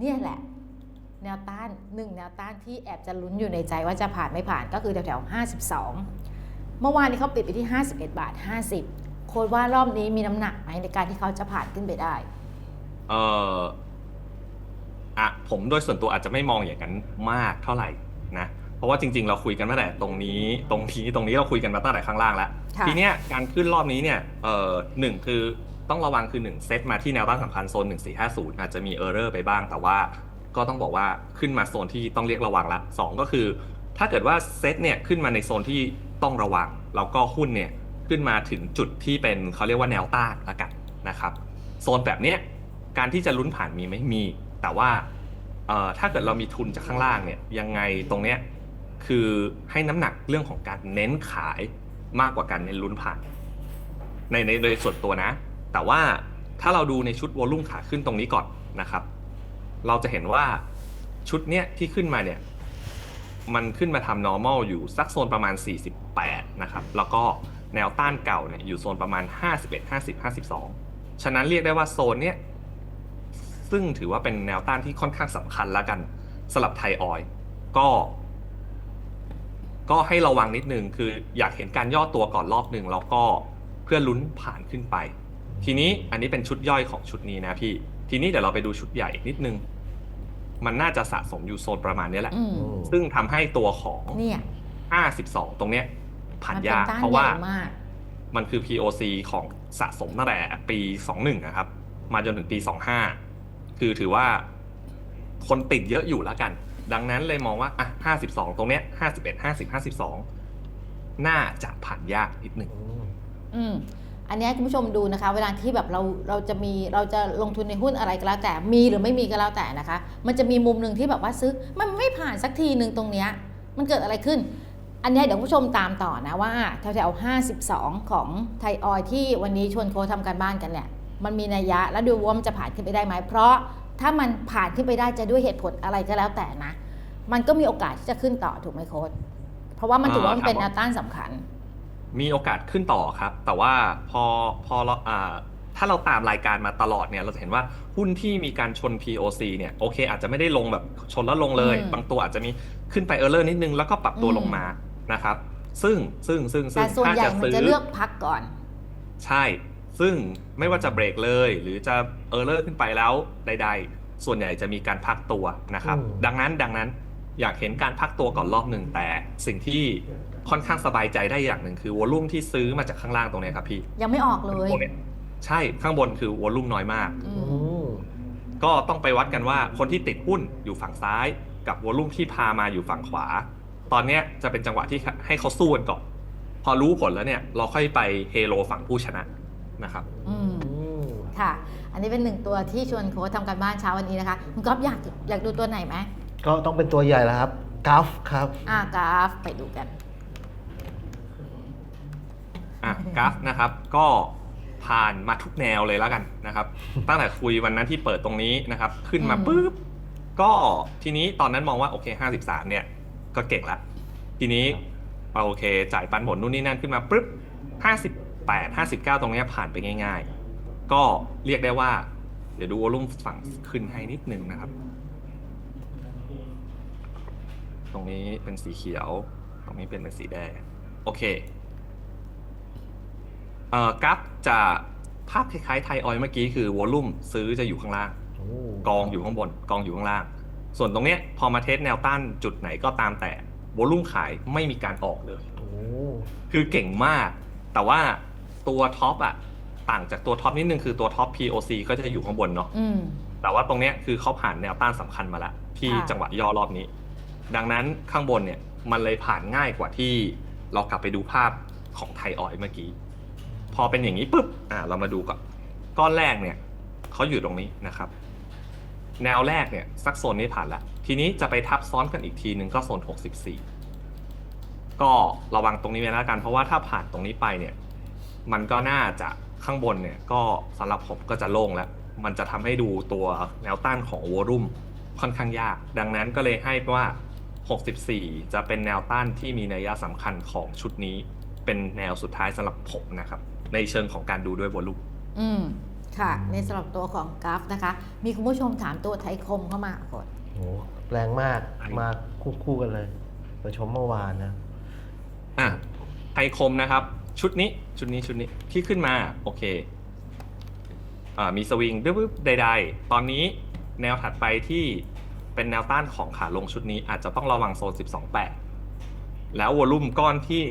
เนี่ยแหละ แนวต้านหนึ่งแนวต้านที่แอบจะลุ้นอยู่ในใจว่าจะผ่านไม่ผ่านก็คือแถวๆ52 เมื่อวานนี้เขาปิดไปที่ 51 บาท 50 โค้ดว่ารอบนี้มีน้ำหนักไหมในการที่เขาจะผ่านขึ้นไปได้เอออะผมโดยส่วนตัวอาจจะไม่มองอย่างนั้นมากเท่าไหร่นะเพราะว่าจริง ๆ เราคุยกันมาแต่ตรงนี้ตรงนี้ตรงนี้เราคุยกันมาตั้งแต่ข้างล่างแล้วค่ะทีเนี้ยการขึ้นรอบนี้เนี่ยเอ่อหนึ่งคือ ต้องระวังคือหนึ่งเซตมาที่แนวต้านสำคัญโซน 1450 อาจจะมีเออร์เรอร์ไปบ้าง แต่ว่าก็ต้องบอกว่าขึ้นมาโซนที่ต้องเรียกระวังละสองก็คือ ถ้าเกิดว่าเซตเนี่ยขึ้นมาในโซนที่ต้องระวัง แล้วก็หุ้นเนี่ยขึ้นมาถึงจุดที่เป็นเขาเรียกว่าแนวต้านละกันนะครับโซนแบบเนี้ยการที่จะลุ้นผ่านมีไหมมี แต่ว่าถ้าเกิดเรามีทุนจากข้างล่างเนี่ยยังไงตรงเนี้ยคือให้น้ำหนักเรื่องของการเน้นขายมากกว่าการเน้นลุ้นผ่านในในโดยส่วนตัวนะ แต่ว่าถ้าเราดูในชุดวอลลุ่มขาขึ้นตรงนี้ก่อนนะครับ เราจะเห็นว่าชุดเนี้ยที่ขึ้นมาเนี่ยมันขึ้นมาทำ normal อยู่สักโซนประมาณ 48 นะครับ แล้วก็แนวต้านเก่าเนี่ยอยู่โซนประมาณ 51 50 52 ฉะนั้นเรียกได้ว่าโซนเนี้ยซึ่งถือว่าเป็นแนวต้านที่ค่อนข้างสำคัญแล้วกันสำหรับไทยออยก็ ก็ให้ระวังนิดนึงคืออยากเห็นการย่อตัวก่อนรอบหนึ่งแล้วก็เพื่อลุ้นผ่านขึ้นไป ทีนี้อันนี้เป็นชุดย่อยของชุดนี้นะพี่ ทีนี้เดี๋ยวเราไปดูชุดใหญ่นิดนึง มันน่าจะสะสมอยู่โซนประมาณนี้แหละ อืมซึ่งทำให้ตัวของ เนี่ย52 ตรงเนี้ยผ่านมันเป็นยากต้านเพราะใหว่าญ่มาก มันคือ POC ของสะสมตั้งแต่ปี 21 นะครับ มาจนถึงปี 25 คือถือว่าคนติดเยอะอยู่แล้วกัน ดังนั้นเลยมองว่า อะ 52 ตรงเนี้ย 51 50 52 น่าจะผ่านยากนิดหนึ่ง อืม อันนี้คุณผู้ชมดูนะคะ เวลาที่แบบเราเราจะมีเราจะลงทุนในหุ้นอะไรก็แล้วแต่มีหรือไม่มีก็แล้วแต่นะคะ มันจะมีมุมหนึ่งที่แบบว่าซื้อมันไม่ผ่านสักทีหนึ่งตรงเนี้ยมันเกิดอะไรขึ้น อันนี้เดี๋ยวคุณผู้ชมตามต่อนะว่าแถวๆ52 ของไทยออยที่วันนี้ชวนโค้ชทำการบ้านกันเนี่ยมันมีนัยยะแล้วดูว่ามันจะผ่านขึ้นไปได้ไหมเพราะถ้ามันผ่านขึ้นไปได้จะด้วยเหตุผลอะไรก็แล้วแต่นะ มันก็มีโอกาสที่จะขึ้นต่อถูกไหมโค้ชเพราะว่ามันถือว่ามันเป็นแนวต้านสำคัญ มีโอกาสขึ้นต่อครับ แต่ว่าพอพอเราอ่าถ้าเราตามรายการมาตลอดเนี่ยเราจะเห็นว่าหุ้นที่มีการชน POC เนี่ยโอเค อาจจะไม่ได้ลงแบบชนแล้วลงเลยอืมบางตัวอาจจะมีขึ้นไปเออร์เลอร์นิดนึงแล้วก็ปรับตัวอืมลงมานะครับ ซึ่งซึ่งซึ่งซึ่แต่งส่วนถ้าใหญ่จะมันซื้อจะเลือกพักก่อน ใช่ ซึ่งไม่ว่าจะเบรกเลย หรือจะเออร์เลอร์ขึ้นไปแล้วใด ๆ ส่วนใหญ่จะมีการพักตัวนะครับอืมดังนั้นดังนั้น อยากเห็นการพักตัวก่อนรอบหนึ่งแต่สิ่งที่ค่อนข้างสบายใจได้อย่างหนึ่งคือวอลลุ่มที่ซื้อมาจากข้างล่างตรงเนี้ยครับพี่ยังไม่ออกเลยตรงนี้ใช่ข้างบนคือวอลลุ่มน้อยมากอือืมมก็ต้องไปวัดกันว่าคนที่ติดหุ้นอยู่ฝั่งซ้าย กับวอลลุ่มที่พามาอยู่ฝั่งขวา ตอนเนี้ยจะเป็นจังหวะที่ให้เขาสู้กันก่อนพอรู้ผลแล้วเนี่ยเราค่อยไปเฮโลฝั่งผู้ชนะนะครับอืมอืมค่ะ อันนี้เป็นหนึ่งตัวที่ชวนโค้ชทำการบ้านเช้าวันนี้นะคะ คุณก๊อฟอยากอยากดูตัวไหนไหม ก็ต้องเป็นตัวใหญ่แล้วครับกราฟครับ อ่ากราฟไปดูกัน อะกราฟนะครับก็ผ่านมาทุกแนวเลยแล้วกันนะครับ ตั้งแต่คุยวันนั้นที่เปิดตรงนี้นะครับ ขึ้นมาอืมปุ๊บก็ทีนี้ตอนนั้นมองว่าโอเค 53 เนี่ย ก็เก่งละทีนี้โอเค จ่ายปันผลนู่นนี่นั่นขึ้นมาปุ๊บ58 59 ตรงเนี้ยผ่านไปง่าย ๆ ก็เรียกได้ว่า เดี๋ยวดูวอลุ่มฝั่งขึ้นให้นิดนึงนะครับ ตรงนี้เป็นสีเขียว ตรงนี้เป็นเป็นสีแดง โอเค เอ่อกราฟจะภาพคล้ายๆไทยออยล์เมื่อกี้คือวอลลุ่มซื้อจะอยู่ข้างล่าง โอ้กองอยู่ข้างบน กองอยู่ข้างล่าง ส่วนตรงเนี้ยพอมาเทสแนวต้านจุดไหนก็ตามแต่วอลลุ่มขายไม่มีการออกเลย โอ้คือเก่งมาก แต่ว่าตัวท็อปอะต่างจากตัวท็อปนิดนึงคือตัวท็อป POC ก็จะอยู่ข้างบนเนาะ อืม แต่ว่าตรงเนี้ยคือเขาผ่านแนวต้านสำคัญมาแล้วที่ค่ะ จังหวะย่อรอบนี้ ดังนั้นข้างบนเนี่ยมันเลยผ่านง่ายกว่าที่เรากลับไปดูภาพของไทยออยเมื่อกี้ พอเป็นอย่างนี้ปุ๊บอ่าเรามาดูก่อนก้อนแรกเนี่ยเขาอยู่ตรงนี้นะครับ แนวแรกเนี่ยสักโซนนี้ผ่านแล้วทีนี้จะไปทับซ้อนกันอีกทีหนึ่งก็โซน 64 ก็ระวังตรงนี้ไว้แล้วกัน เพราะว่าถ้าผ่านตรงนี้ไปเนี่ย มันก็น่าจะข้างบนเนี่ยก็สำหรับผมก็จะโล่งแล้ว มันจะทำให้ดูตัวแนวต้านของวอลุ่มค่อนข้างยาก ดังนั้นก็เลยให้ว่า 64 จะเป็นแนวต้านที่มีนัยสำคัญของชุดนี้ เป็นแนวสุดท้ายสำหรับผมนะครับ ในเชิงของการดูด้วยวอลุ่มอืม ค่ะ ในสำหรับตัวของกราฟนะคะ มีคุณผู้ชมถามตัวไทยคมเข้ามาก่อนโหแรงมากไอ้มาคู่คู่ๆกันเลยไปชมเมื่อวานนะอะไทยคมนะครับ ชุดนี้ชุดนี้ชุดนี้ที่ขึ้นมาโอเคอ่ามีสวิงดึ๊บๆใด ๆ ตอนนี้แนวถัดไปที่ เป็นแนวต้านของขาลงชุดนี้อาจจะต้องระวังโซน 12.8 แล้ววอลุ่มก้อนที่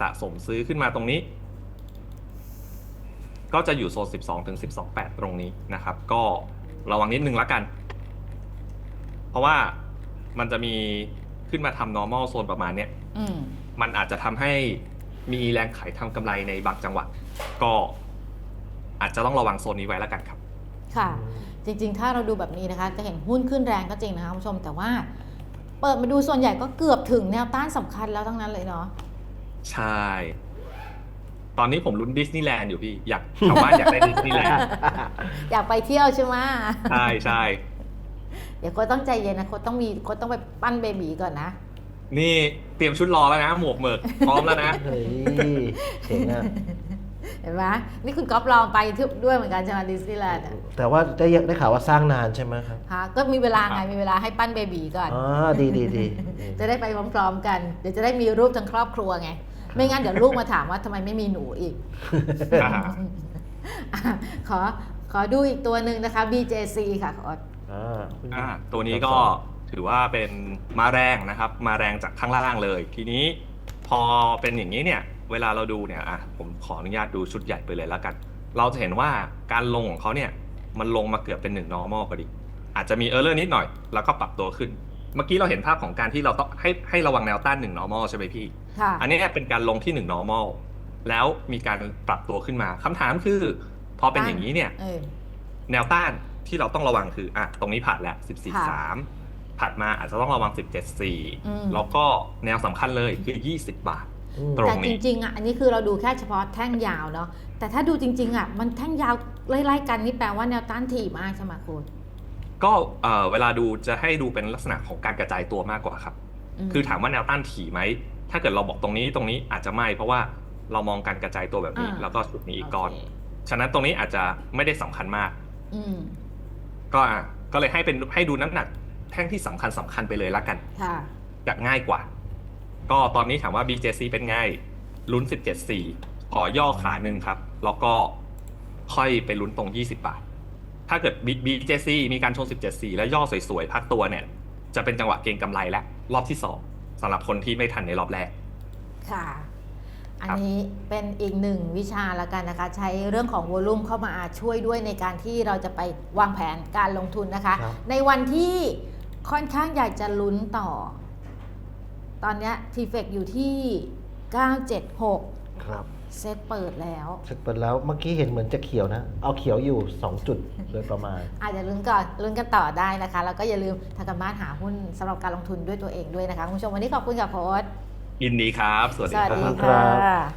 สะสมซื้อขึ้นมาตรงนี้ ก็จะอยู่โซน 12 ถึง 12.8 ตรงนี้นะครับ ก็ระวังนิดนึงละกัน เพราะว่ามันจะมีขึ้นมาทำ normal โซนประมาณเนี้ยอืมมันอาจจะทำให้มีแรงขายทำกำไรในบางจังหวะ ก็อาจจะต้องระวังโซนนี้ไว้แล้วกันครับ ค่ะ จริง ๆ ถ้าเราดูแบบนี้นะคะ จะเห็นหุ้นขึ้นแรงก็จริงนะคะคุณผู้ชม แต่ว่า เปิดมาดูส่วนใหญ่ก็เกือบถึงแนวต้านสำคัญแล้วทั้งนั้นเลยเนาะ ใช่ ตอนนี้ผมลุ้นดิสนีย์แลนด์อยู่พี่ อยากชาวบ้านอยากได้ดิสนีย์แลนด์ อยากไปเที่ยวใช่ไหมใช่ใช่ เดี๋ยวโค้ชต้องใจเย็นนะโค้ชต้องมีโค้ชต้องไปปั้นเบบีก่อนนะ นี่เตรียมชุดรอแล้วนะ หมวกเหมือกพร้อมแล้วนะ เฮ้ยเจ๋งอะ เห็นไหมนี่คุณก๊อฟลองไปที่ด้วยเหมือนกันใช่ไหมดิสนีย์แลนด์อะแต่ว่าได้ได้ข่าวว่าสร้างนานใช่ไหมครับฮะก็มีเวลาไงครับมีเวลาให้ปั้นเบบีก่อนอ๋อดีดีดีจะได้ไปพร้อมๆกัน เดี๋ยวจะได้มีรูปทั้งครอบครัวไง ไม่งั้นเดี๋ยวลูกมาถามว่าทำไมไม่มีหนูอีกอ่าอะขอขอดูอีกตัวหนึ่งนะคะ BJC ค่ะขออ่าคุณอ่าตัวนี้ก็ถือว่าเป็นมาแรงนะครับ มาแรงจากข้างล่างเลย ทีนี้พอเป็นอย่างนี้เนี่ย เวลาเราดูเนี่ยอะผมขออนุญาตดูชุดใหญ่ไปเลยแล้วกัน เราจะเห็นว่าการลงของเขาเนี่ยมันลงมาเกือบเป็นหนึ่ง normal พอดี อาจจะมีเออร์เลอร์นิดหน่อย แล้วก็ปรับตัวขึ้น เมื่อกี้เราเห็นภาพของการที่เราต้องให้ให้ระวังแนวต้านหนึ่ง normal ใช่ไหมพี่ค่ะอันนี้เป็นการลงที่หนึ่ง normal แล้วมีการปรับตัวขึ้นมาคำถามคือ พอเป็นอย่างนี้เนี่ยเออแนวต้านที่เราต้องระวังคืออะตรงนี้ผ่านแล้วค่ะ14.3ถัดมาอาจจะต้องระวังอืม17.4 แล้วก็แนวสำคัญเลยคือ 20 บาทอืม ตรงแต่นี้จริงๆอะอันนี้คือเราดูแค่เฉพาะแท่งยาวเนาะแต่ถ้าดูจริงๆอะมันแท่งยาวไล่ๆกันนี่แปลว่าแนวต้านถี่มากใช่ไหมคุณก็เอ่อเวลาดูจะให้ดูเป็นลักษณะของการกระจายตัวมากกว่าครับมคือถามว่าแนวต้านถี่ไหม ถ้าเกิดเราบอกตรงนี้ตรงนี้อาจจะไม่ เพราะว่าเรามองการกระจายตัวแบบนี้อ่าแล้วก็จุดนี้อีกก้อนโเคฉะนั้นตรงนี้อาจจะไม่ได้สำคัญมากอืมก็อะก็เลยให้เป็นให้ดูน้ำหนัก แท่งที่สำคัญสำคัญไปเลยละกันค่ะจะง่ายกว่า ก็ตอนนี้ถามว่า BJC เป็นไงลุ้น 17.4 ขอย่อขาหนึ่งครับ แล้วก็ค่อยไปลุ้นตรง 20 บาท ถ้าเกิด B- BJC มีการชน 17.4 แล้วย่อสวยๆ พักตัวเนี่ย จะเป็นจังหวะเก็งกำไรแล้วรอบที่2สำหรับคนที่ไม่ทันในรอบแรก ค่ะ อันครับนี้เป็นอีกหนึ่งวิชาละกันนะคะ ใช้เรื่องของวอลุ่มเข้ามาช่วยด้วยในการที่เราจะไปวางแผนการลงทุนนะคะครับในวันที่ค่อนข้างอยากจะลุ้นต่อ ตอนเนี้ยทีเฟกอยู่ที่ 976 ครับเซตเปิดแล้ว เสร็จเปิดแล้วเมื่อกี้เห็นเหมือนจะเขียวนะ เอาเขียวอยู่ 2 จุดโดยประมาณ อาจจะลุ้นก่อนลุ้นกันต่อได้นะคะ แล้วก็อย่าลืมทำกันบ้านหาหุ้นสำหรับการลงทุนด้วยตัวเองด้วยนะคะคุณผู้ชมวันนี้ขอบคุณกับโค้ชยินดีครับ สวัสสดีวัสคดีรับครัค่ะ บ